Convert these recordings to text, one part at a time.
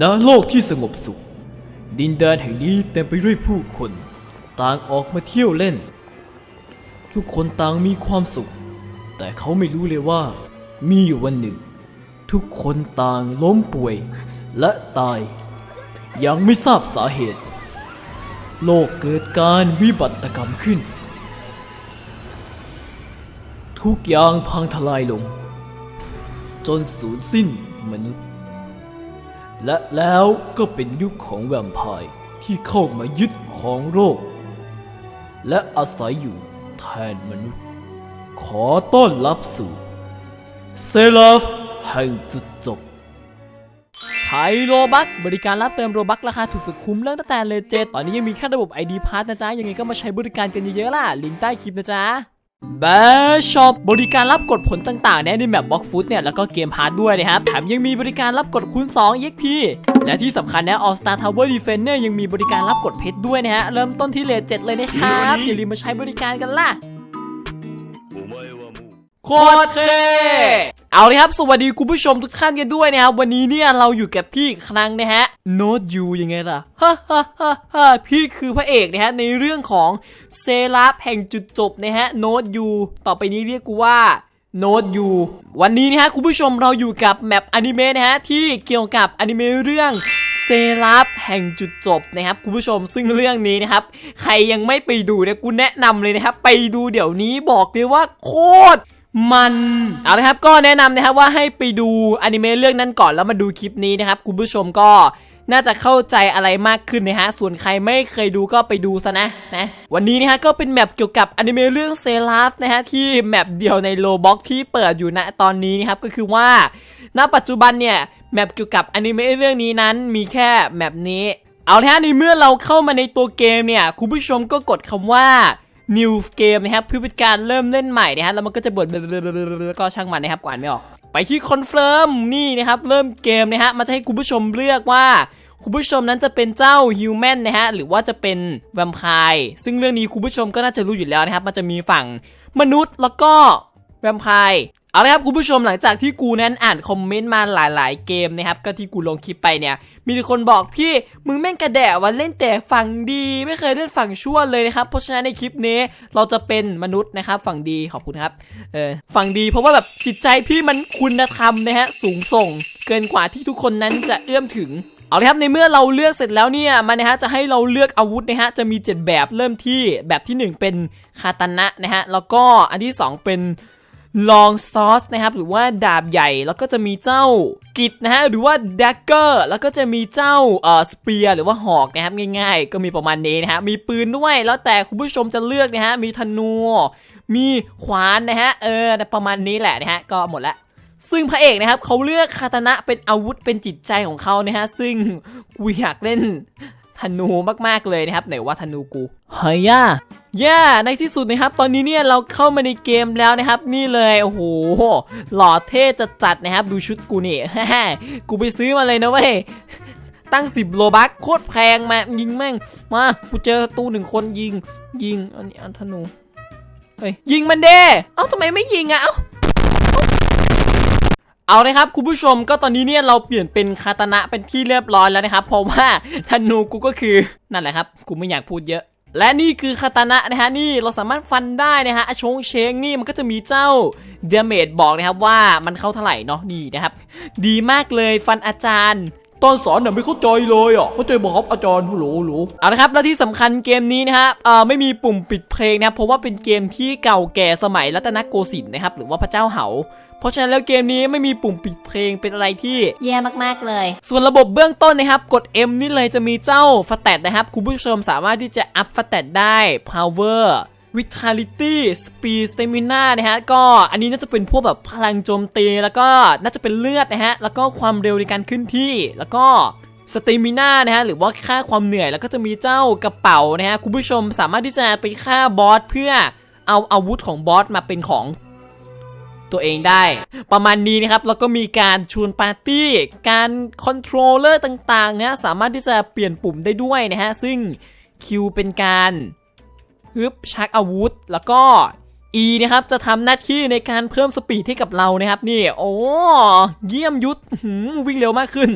ณโลกที่สงบสุข ดินแดนแห่งนี้เต็มไปด้วยผู้คน ต่างออกมาเที่ยวเล่น ทุกคนต่างมีความสุข แต่เขาไม่รู้เลยว่า มีอยู่วันหนึ่ง ทุกคนต่างล้มป่วย และตาย ยังไม่ทราบสาเหตุ โลกเกิดการวิบัติกรรมขึ้น ทุกอย่างพังทลายลง จนสูญสิ้นมนุษย์ และแล้วก็เป็นยุคของแวมไพร์ที่เข้ามายึดของโลก และอาศัยอยู่แทนมนุษย์ ขอต้อนรับสู่เซลฟแห่งจุดจบไทยโรบัคบริการรับเติมโรบัคราคาถูกสุดคุ้มเรื่องตั้งแต่เลเจตอนนี้ยังมีแค่ระบบ ID p a s s นะจ๊ะ ยังไงก็มาใช้บริการกันเยอะๆล่ะ ลิงก์ใต้คลิปนะจ๊ะ แบช็อปบริการรับกดผลต่างๆเนี่ยในแมปบล็อกฟุตเนี่ย แล้วก็เกมพาร์ทด้วยนะครับ แถมยังมีบริการรับกดคูณ2 EXP และที่สำคัญนะ All Star Tower Defense เนี่ยยังมีบริการรับกดเพชรด้วยนะฮะ เริ่มต้นที่เลเจเลยนะครับ อย่าลืมมาใช้บริการกันล่ะโคตรเท่ เอาเลยครับ สวัสดีคุณผู้ชมทุกท่านกันด้วยนะครับ วันนี้เนี่ยเราอยู่กับพี่ครั้งนะฮะ โน้ตยูยังไงล่ะฮ่าฮ่าฮ่าฮ่าพี่คือพระเอกนะฮะ ในเรื่องของเซราแห่งจุดจบนะฮะ โน้ตยูต่อไปนี้เรียกกูว่าโน้ตยูวันนี้นะฮะคุณผู้ชมเราอยู่กับแมปอนิเมะนะฮะ ที่เกี่ยวกับอนิเมะเรื่องเซราฟแห่งจุดจบนะครับคุณผู้ชมซึ่งเรื่องนี้นะครับ ใครยังไม่ไปดูเนี่ยกูแนะนำเลยนะครับ ไปดูเดี๋ยวนี้บอกเลยว่าโคตร มันเอาละครับก็แนะนำนะครับว่าให้ไปดูอนิเมะเรื่องนั้นก่อนแล้วมาดูคลิปนี้นะครับคุณผู้ชมก็น่าจะเข้าใจอะไรมากขึ้นนะฮะ ส่วนใครไม่เคยดูก็ไปดูซะนะนะ วันนี้นะฮะก็เป็นแมปเกี่ยวกับอนิเมะเรื่องเซราฟนะฮะที่แมปเดียวในโลบ็อกที่เปิดอยู่ณตอนนี้นะครับก็คือว่า ณปัจจุบันเนี่ยแมปเกี่ยวกับอนิเมะเรื่องนี้นั้นมีแค่แมปนี้ เอาละฮะในเมื่อเราเข้ามาในตัวเกมเนี่ยคุณผู้ชมก็กดคำว่า new game นะครับเพื่อเป็นการเริ่มเล่นใหม่นะฮะแล้วมันก็จะบดก็ช่างมันนะครับกวานไม่ออก ไปที่คอนเฟิร์มนี่นะครับเริ่มเกมนะฮะมันจะให้คุณผู้ชมเลือกว่าคุณผู้ชมนั้นจะเป็นเจ้าฮิวแมนนะฮะหรือว่าจะเป็นแวมไพร์ซึ่งเรื่องนี้คุณผู้ชมก็น่าจะรู้อยู่แล้วนะครับ มันจะมีฝั่งมนุษย์แล้วก็แวมไพร์ เอาละครับคุณผู้ชมหลังจากที่กูนั้นอ่านคอมเมนต์มาหลาย ๆ เกมนะครับก็ที่กูลงคลิปไปเนี่ย มีคนบอกพี่มึงแม่งกระแดะวันเล่นแต่ฝั่งดีไม่เคยเล่นฝั่งชั่วเลยนะครับเพราะฉะนั้นในคลิปนี้เราจะเป็นมนุษย์นะครับฝั่งดีขอบคุณครับเออฝั่งดีเพราะว่าแบบจิตใจพี่มันคุณธรรมนะฮะสูงส่ง เกินกว่าที่ทุกคนนั้นจะเอื้อมถึงเอาละครับในเมื่อเราเลือกเสร็จแล้วเนี่ยมันนะฮะจะให้เราเลือกอาวุธนะฮะจะมี 7 แบบเริ่มที่แบบทีหนึ่1 เป็นคาตานะนะฮะแล้วก็อันที่ 2 เป็น ลองซอสนะครับหรือว่าดาบใหญ่แล้วก็จะมีเจ้ากิดนะฮะหรือว่าด a กเกอร์แล้วก็จะมีเจ้าเอ่อสเปียร์หรือว่าหอกนะครับง่าย ๆ ก็มีประมาณนี้นะฮะมีปืนด้วยแล้วแต่คุณผู้ชมจะเลือกนะฮะมีธนูมีขวานนะฮะเออประมาณนี้แหละนะฮะก็หมดละซึ่งพระเอกนะครับเขาเลือกคาตานะเป็นอาวุธเป็นจิตใจของเขานะฮะซึ่งกูอยากเล่น ธนูมากๆเลยนะครับไหนว่าธนูกูเฮ้ยย่าย่าในที่สุดนะครับ ตอนนี้เนี่ยเราเข้ามาในเกมแล้วนะครับ นี่เลยโอ้โหหล่อเท่จะจัดๆนะครับ ดูชุดกูนี่กูไปซื้อมาเลยนะเว้ยตั้ง 10 โลบัคโคตรแพงมายิงแม่ง มากูเจอตู้หนึ่งคนยิงยิงอันนี้อันธนูเฮ้ยยิงมันเด้เอ้าทำไมไม่ยิงอะเอ้า เอาเลยครับคุณผู้ชมก็ตอนนี้เนี่ยเราเปลี่ยนเป็นคาตานะเป็นที่เรียบร้อยแล้วนะครับ เพราะว่าธนูกูก็คือนั่นแหละครับกูไม่อยากพูดเยอะ และนี่คือคาตานะนะฮะนี่เราสามารถฟันได้นะฮะชงเชงนี่มันก็จะมีเจ้าเดเมจบอกนะครับว่ามันเข้าเท่าไหร่เนาะนี่นะครับ ดีมากเลยฟันอาจารย์ ตอนสอนเนี่ยไม่เข้าใจเลยอะเข้าใจบอกครับอาจารย์ฮัลโหลฮัลโหลเอาละครับแล้วที่สำคัญเกมนี้นะฮะเอ่อไม่มีปุ่มปิดเพลงนะครับเพราะว่าเป็นเกมที่เก่าแก่สมัยรัตนโกสินทร์นะครับหรือว่าพระเจ้าเหาเพราะฉะนั้นแล้วเกมนี้ไม่มีปุ่มปิดเพลงเป็นอะไรที่แย่มากๆเลย ส่วนระบบเบื้องต้นนะครับ กด M นี่เลยจะมีเจ้าฟ a ต t นะครับ คุณผู้ชมสามารถที่จะอัพฟ a ต t ได้ power vitality speed stamina นะฮะ ก็อันนี้น่าจะเป็นพวกแบบพลังโจมตี แล้วก็น่าจะเป็นเลือดนะฮะ แล้วก็ความเร็วในการขึ้นที่ แล้วก็สเตมิน่านะฮะหรือว่าค่าความเหนื่อยแล้วก็จะมีเจ้ากระเป๋านะฮะคุณผู้ชมสามารถที่จะไปฆ่าบอสเพื่อเอาอาวุธของบอสมาเป็นของตัวเองได้ ประมาณนี้นะครับแล้วก็มีการชวนปาร์ตี้ การคอนโทรลเลอร์ต่างๆนะสามารถที่จะเปลี่ยนปุ่มได้ด้วยนะฮะซึ่งคิวเป็นการ ฮึบชักอาวุธ แล้วก็ E นะครับจะทำหน้าที่ในการเพิ่มสปีดให้กับเรานะครับนี่ โอ้เยี่ยมยุทธวิ่งเร็วมากขึ้น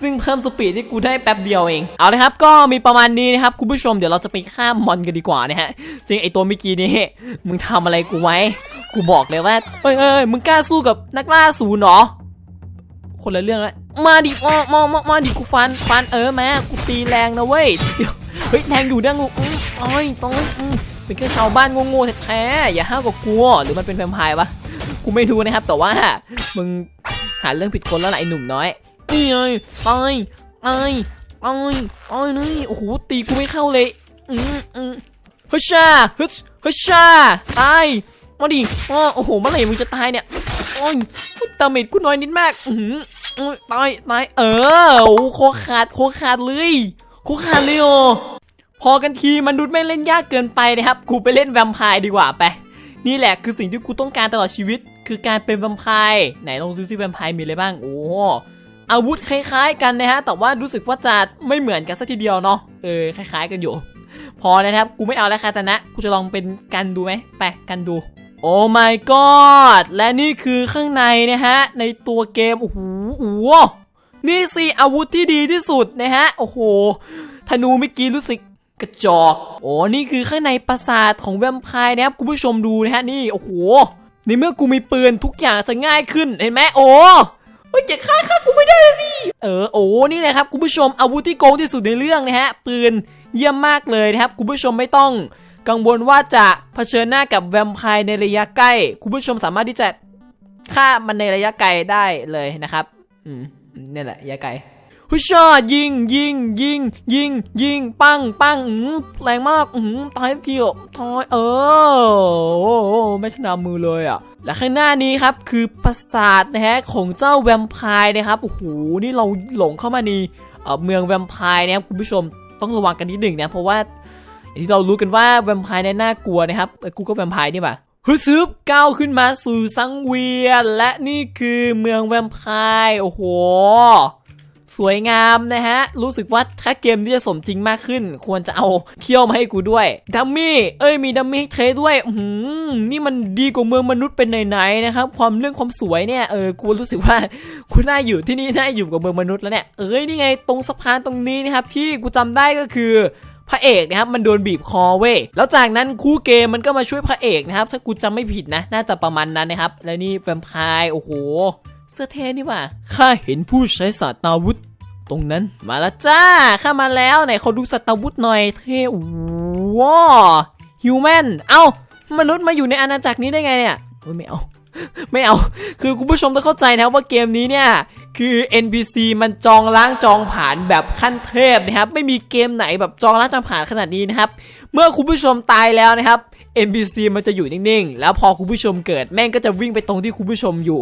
ซึ่งเพิ่มสปีดให้กูได้แป๊บเดียวเอง เอาละครับ ก็มีประมาณนี้นะครับคุณผู้ชมเดี๋ยวเราจะไปฆ่ามมอนกันดีกว่านะฮะซึ่งไอตัวเมื่อกี้นี้มึงทำอะไรกูไว้ กูบอกเลยว่าเอ้ยเอ้ยมึงกล้าสู้กับนักล่าศูนย์เหรอคนละเรื่องละมาดิมามามามาดิกูฟันฟันเออแม่กูตีแรงนะเว้ยเดี๋ยว เฮ้ยแรงอยู่เด้งกูอืมอ้อยต้องอืมเป็นแค่ชาวบ้านโง่ๆแท้ๆอย่าห้าวกับกูหรือมันเป็นแวมไพร์ปะกูไม่รู้นะครับแต่ว่ามึงหาเรื่องผิดคนแล้วไอ้หนุ่มน้อยนี่ไงตายตายตายตายนี่โอ้โหตีกูไม่เข้าเลยอืมอืมเฮ้ยชาเฮ้ยเฮ้ยชาตายมาดิอ้อโอ้โหเมื่อไหร่มึงจะตายเนี่ยโอ้ยตาเมดกูน้อยนิดมากอือหืออุ๊ยตายตายเออโคขาดโคขาดเลย โคขาดเลยโอ พอกันทีมนุษย์ไม่เล่นยากเกินไปนะครับ กูไปเล่นแวมไพร์ดีกว่าไป นี่แหละคือสิ่งที่กูต้องการตลอดชีวิต คือการเป็นแวมไพร์ไหนลองดูซิแวมไพร์มีอะไรบ้าง โอ้อาวุธคล้าย ๆ กันนะฮะ แต่ว่ารู้สึกว่าจะไม่เหมือนกันสักทีเดียวเนาะ เออคล้าย ๆ กันอยู่ พอนะครับ กูไม่เอาแล้วคาตานะ กูจะลองเป็นกันดูไหมไปกันดู โอ้ my god และนี่คือข้างในนะฮะ ในตัวเกม โอ้โหโอ้โห นี่สิอาวุธที่ดีที่สุดนะฮะ โอ้โห ธนูเมื่อกี้รู้สึกกระจอกโอ้นี่คือข้างในปราสาทของแวมไพร์นะครับคุณผู้ชมดูนะฮะนี่โอ้โหในเมื่อกูมีปืนทุกอย่างจะง่ายขึ้นเห็นไหมโอ้เฮ้ยจะฆ่าฆ่ากูไม่ได้สิ เออโอ้นี่นะครับคุณผู้ชมอาวุธที่โกงที่สุดในเรื่องนะฮะปืนเยี่ยมมากเลยนะครับคุณผู้ชมไม่ต้องกังวลว่าจะเผชิญหน้ากับแวมไพร์ในระยะใกล้ คุณผู้ชมสามารถที่จะฆ่ามันในระยะไกลได้เลยนะครับ อืม นี่แหละยะไกลฮุชายิงยิงยิงยิงยิงปังปังอืมแรงมากอืมตายทีอะตายเออไม่ชนะมือเลยอะ และข้างหน้านี้ครับคือปราสาทนะฮะของเจ้าแวมไพร์นะครับโอ้โหนี่เราหลงเข้ามาในเมืองแวมไพร์นะครับคุณผู้ชมต้องระวังกันนิดหนึ่งนะเพราะว่าอย่างที่เรารู้กันว่าแวมไพร์เนี่ยน่ากลัวนะครับเอ้กูก็แวมไพร์นี่ป่ะ ฮึซึบก้าวขึ้นมาสู่สังเวียน และนี่คือเมืองแวมไพร์โอ้โห สวยงามนะฮะ รู้สึกว่าถ้าเกมนี้จะสมจริงมากขึ้น ควรจะเอาเคี่ยวมาให้กูด้วย ดัมมี่ เอ้ยมีดัมมี่ให้เทด้วยหือนี่มันดีกว่าเมืองมนุษย์เป็นไหนๆนะครับ ความเรื่องความสวยเนี่ยเออกูรู้สึกว่ากูน่าอยู่ที่นี่น่าอยู่กับเมืองมนุษย์แล้วเนี่ยเอ้ยนี่ไงตรงสะพานตรงนี้นะครับที่กูจำได้ก็คือ พระเอกนะครับมันโดนบีบคอเว้ยแล้วจากนั้นคู่เกมมันก็มาช่วยพระเอกนะครับถ้ากูจำไม่ผิดนะ น่าจะประมาณนั้นนะครับ แล้วนี่แวมไพร์โอ้โห เสื้อเทนี่ว่าข้าเห็นผู้ใช้ศาสตราวุธ ตรงนั้นมาแล้วจ้าข้ามาแล้วไหนเขาดูศาสตราวุธหน่อยเท่ว้าฮิวแมนเอ้ามนุษย์มาอยู่ในอาณาจักรนี้ได้ไงเนี่ยเฮ้ยไม่เอา ไม่เอา คือคุณผู้ชมต้องเข้าใจนะครับว่าเกมนี้เนี่ย คือ NPC มันจองล้างจองผ่านแบบขั้นเทพนะครับ ไม่มีเกมไหนแบบจองล้างจองผ่านขนาดนี้นะครับ เมื่อคุณผู้ชมตายแล้วนะครับ NPC มันจะอยู่นิ่งๆ แล้วพอคุณผู้ชมเกิดแม่งก็จะวิ่งไปตรงที่คุณผู้ชมอยู่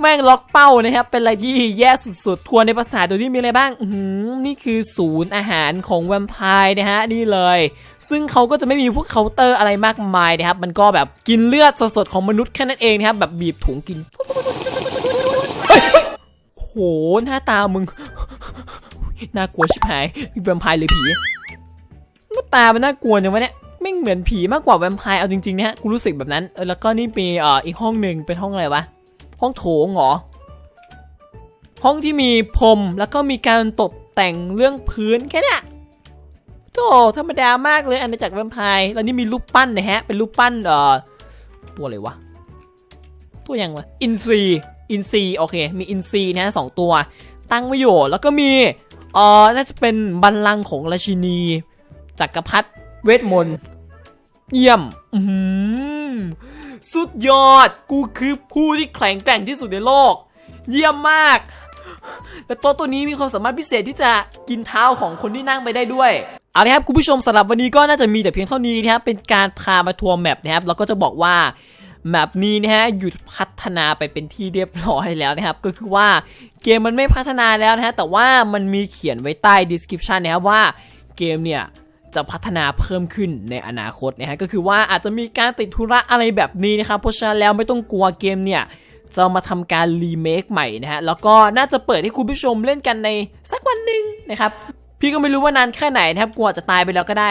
แม่งล็อกเป้านะครับ เป็นอะไรที่แย่สุดๆ ทัวร์ในภาษาตัวนี้มีอะไรบ้างหือนี่คือศูนย์อาหารของแวมไพร์นะฮะ นี่เลย ซึ่งเขาก็จะไม่มีพวกเคาน์เตอร์อะไรมากมายนะครับ มันก็แบบกินเลือดสดๆของมนุษย์แค่นั้นเองนะครับ แบบบีบถุงกินโอ้โหหน้าตามึง น่ากลัวชิบหายแวมไพร์เลยผีหน้าตามันน่ากลัวจังวะเนี่ย ไม่เหมือนผีมากกว่าแวมไพร์เอาจริงๆนะฮะกูรู้สึกแบบนั้นเออแล้วก็นี่มีเอ่ออีกห้องหนึ่งเป็นห้องอะไรวะห้องโถงเหรอห้องที่มีพรมแล้วก็มีการตกแต่งเรื่องพื้นแค่นี้โธ่ธรรมดามากเลยอาณาจักรแวมไพร์แล้วนี่มีรูปปั้นนะฮะเป็นรูปปั้นเอ่อตัวอะไรวะตัวยังวะอินซีอินซีโอเค มีอินซีนะฮะสองตัว ตั้งไว้อยู่แล้วก็มีเอ่อน่าจะเป็นบัลลังก์ของราชินีจักรพรรดิ เวทมนต์เยี่ยมอืสุดยอด กูคือผู้ที่แข็งแกร่งที่สุดในโลก เยี่ยมมาก และโต๊ะตัวนี้มีความสามารถพิเศษที่จะกินเท้าของคนที่นั่งไปได้ด้วยเอาละครับคุณผู้ชมสำหรับวันนี้ก็น่าจะมีแต่เพียงเท่านี้นะครับเป็นการพามาทัวร์แมปนะครับแล้วก็จะบอกว่าแมปนี้นะฮะหยุดพัฒนาไปเป็นที่เรียบร้อยแล้วนะครับ ก็คือว่าเกมมันไม่พัฒนาแล้วนะฮะแต่ว่ามันมีเขียนไว้ใต้ description นะครับว่าเกมเนี่ย จะพัฒนาเพิ่มขึ้นในอนาคตนะฮะก็คือว่าอาจจะมีการติดธุระอะไรแบบนี้นะครับเพราะฉะนั้นแล้วไม่ต้องกลัวเกมเนี่ยจะมาทำการรีเมคใหม่นะฮะแล้วก็น่าจะเปิดให้คุณผู้ชมเล่นกันในสักวันหนึ่งนะครับพี่ก็ไม่รู้ว่านานแค่ไหนนะครับกลัวจะตายไปแล้วก็ได้